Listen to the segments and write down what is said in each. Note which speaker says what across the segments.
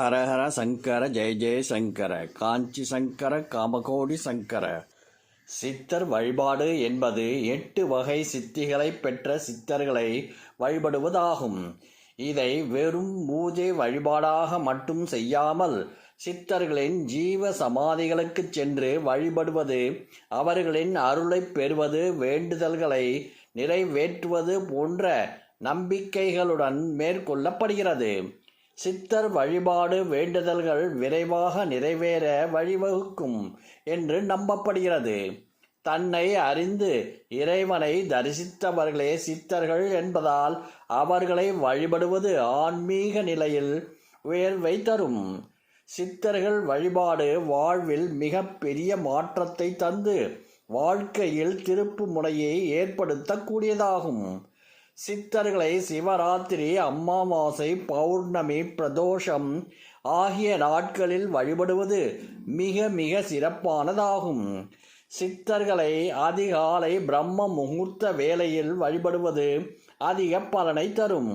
Speaker 1: ஹரஹர சங்கர ஜெய ஜெய சங்கர காஞ்சி சங்கர காமகோடி சங்கர. சித்தர் வழிபாடு என்பது எட்டு வகை சித்திகளை பெற்ற சித்தர்களை வழிபடுவதாகும். இதை வெறும் பூஜை வழிபாடாக மட்டும் செய்யாமல் சித்தர்களின் ஜீவ சமாதிகளுக்கு சென்று வழிபடுவது அவர்களின் அருளை பெறுவது வேண்டுதல்களை நிறைவேற்றுவது போன்ற நம்பிக்கைகளுடன் மேற்கொள்ளப்படுகிறது. சித்தர் வழிபாடு வேண்டுதல்கள் விரைவாக நிறைவேற வழிவகுக்கும் என்று நம்பப்படுகிறது. தன்னை அறிந்து இறைவனை தரிசித்தவர்களே சித்தர்கள் என்பதால் அவர்களை வழிபடுவது ஆன்மீக நிலையில் உயர்வை தரும். சித்தர்கள் வழிபாடு வாழ்வில் மிக பெரிய மாற்றத்தை தந்து வாழ்க்கையில் திருப்பு முனையை ஏற்படுத்தக்கூடியதாகும். சித்தர்களை சிவராத்திரி அம்மாவாசை பௌர்ணமி பிரதோஷம் ஆகிய நாட்களில் வழிபடுவது மிக மிக சிறப்பானதாகும். சித்தர்களை அதிகாலை பிரம்ம முகூர்த்த வேளையில் வழிபடுவது அதிக பலனை தரும்.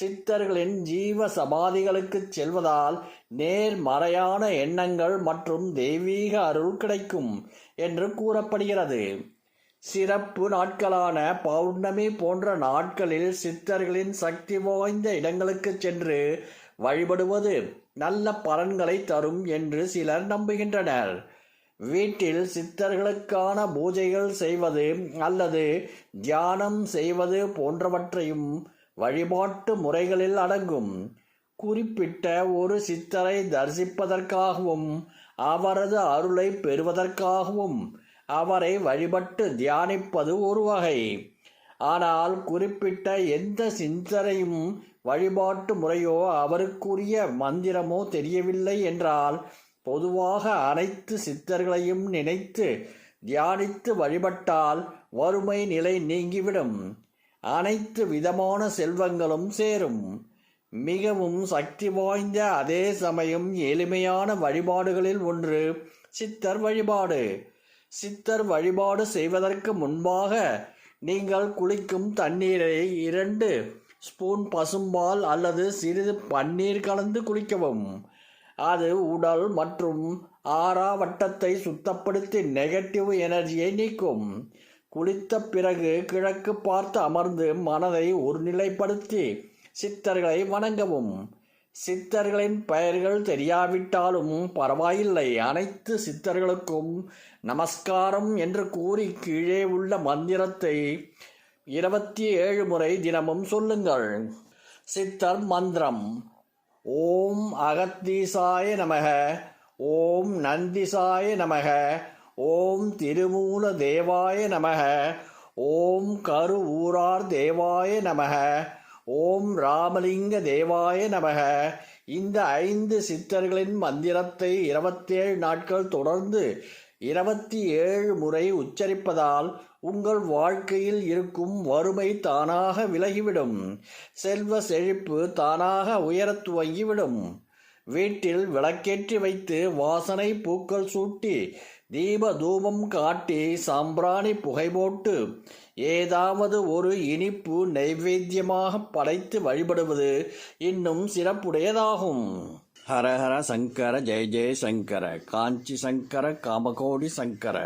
Speaker 1: சித்தர்களின் ஜீவ சமாதிகளுக்கு செல்வதால் நேர்மறையான எண்ணங்கள் மற்றும் தெய்வீக அருள் கிடைக்கும் என்று கூறப்படுகிறது. சிறப்பு நாட்களான பௌர்ணமி போன்ற நாட்களில் சித்தர்களின் சக்தி வாய்ந்த இடங்களுக்கு சென்று வழிபடுவது நல்ல பலன்களை தரும் என்று சிலர் நம்புகின்றனர். வீட்டில் சித்தர்களுக்கான பூஜைகள் செய்வது அல்லது தியானம் செய்வது போன்றவற்றையும் வழிபாட்டு முறைகளில் அடங்கும். குறிப்பிட்ட ஒரு சித்தரை தரிசிப்பதற்காகவும் அவரது அருளை பெறுவதற்காகவும் அவரை வழிபட்டு தியானிப்பது ஒரு வகை. ஆனால் குறிப்பிட்ட எந்த சிந்தனையும் வழிபாட்டு முறையோ அவருக்குரிய மந்திரமோ தெரியவில்லை என்றால் பொதுவாக அனைத்து சித்தர்களையும் நினைத்து தியானித்து வழிபட்டால் வறுமை நிலை நீங்கிவிடும். அனைத்து விதமான செல்வங்களும் சேரும். மிகவும் சக்தி வாய்ந்த அதே சமயம் எளிமையான வழிபாடுகளில் ஒன்று சித்தர் வழிபாடு. சித்தர் வழிபாடு செய்வதற்கு முன்பாக நீங்கள் குளிக்கும் தண்ணீரை இரண்டு ஸ்பூன் பசும்பால் அல்லது சிறிது பன்னீர் கலந்து குளிக்கவும் அது உடல் மற்றும் ஆறாவட்டத்தை சுத்தப்படுத்தி நெகட்டிவ் எனர்ஜியை நீக்கும். குளித்த பிறகு கிழக்கு பார்த்து அமர்ந்து மனதை ஒருநிலைப்படுத்தி சித்தர்களை வணங்கவும். சித்தர்களின் பெயர்கள் தெரியாவிட்டாலும் பரவாயில்லை. அனைத்து சித்தர்களுக்கும் நமஸ்காரம் என்று கூறி கீழே உள்ள மந்திரத்தை இருபத்தி ஏழு முறை தினமும் சொல்லுங்கள். சித்தர் மந்திரம். ஓம் அகத்தீசாய நமக. ஓம் நந்திசாய நமக. ஓம் திருமூல தேவாய நமக. ஓம் கரு ஊரார் தேவாய நமக. ஓம் ராமலிங்க தேவாய நமக. இந்த ஐந்து சித்தர்களின் மந்திரத்தை இருபத்தேழு நாட்கள் தொடர்ந்து இருபத்தி ஏழு முறை உச்சரிப்பதால் உங்கள் வாழ்க்கையில் இருக்கும் வறுமை தானாக விலகிவிடும். செல்வ செழிப்பு தானாக உயரத் துவங்கிவிடும். வீட்டில் விளக்கேற்றி வைத்து வாசனை பூக்கள் சூட்டி தீப தூபம் காட்டி சாம்பிராணி புகை போட்டு ஏதாவது ஒரு இனிப்பு நைவேத்தியமாக படைத்து வழிபடுவது இன்னும் சிறப்புடையதாகும். ஹரஹர சங்கர ஜெய ஜெய சங்கர காஞ்சி சங்கர காமகோடி சங்கர.